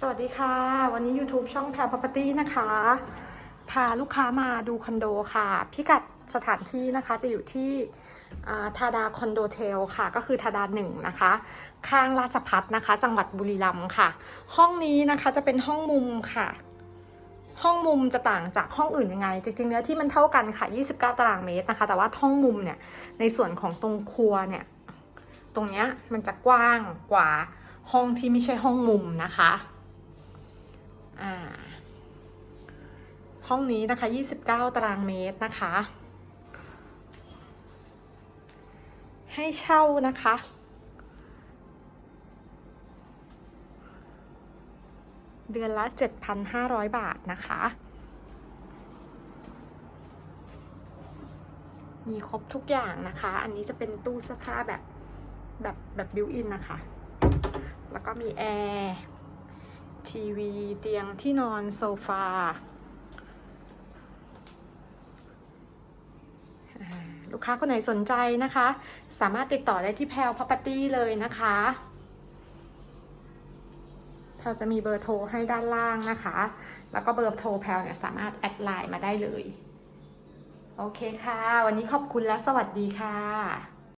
สวัสดีค่ะ วันนี้ YouTube ช่องแพร Property นะคะ พาลูกค้ามาดูคอนโดค่ะ พิกัดสถานที่นะคะจะอยู่ที่อ่าทาดาคอนโดเทลค่ะ ก็คือทาดาหนึ่งนะคะ ข้างราชพัฒนะคะ จังหวัดบุรีรัมย์ค่ะ ห้องนี้นะคะจะเป็นห้องมุมค่ะ ห้องมุมจะต่างจากห้องอื่นยังไง จริงๆเนื้อที่มันเท่ากันค่ะ 29 ตารางเมตรนะคะ แต่ว่าห้องมุมเนี่ย ในส่วนของตรงครัวเนี่ย ตรงเนี้ยมันจะกว้างกว่าห้องที่ไม่ใช่ห้องมุมนะคะ อ่า ห้องนี้นะคะ 29 ตารางเมตรนะคะ ให้เช่านะคะ เดือนละ 7,500 บาทนะคะ มีครบทุกอย่างนะคะ อันนี้จะเป็นตู้เสื้อผ้าแบบแบบแบบบิวอินนะคะ แล้วก็มีแอร์ ทีวี เตียงที่นอนโซฟาอ่า ลูกค้าคนไหนสนใจนะคะ สามารถติดต่อได้ที่แพลวพัปตี้เลยนะคะเราจะมีเบอร์โทรให้ด้านล่างนะคะ แล้วก็เบอร์โทรแพลวเนี่ยสามารถแอดไลน์มาได้เลย โอเคค่ะ วันนี้ขอบคุณและสวัสดีค่ะ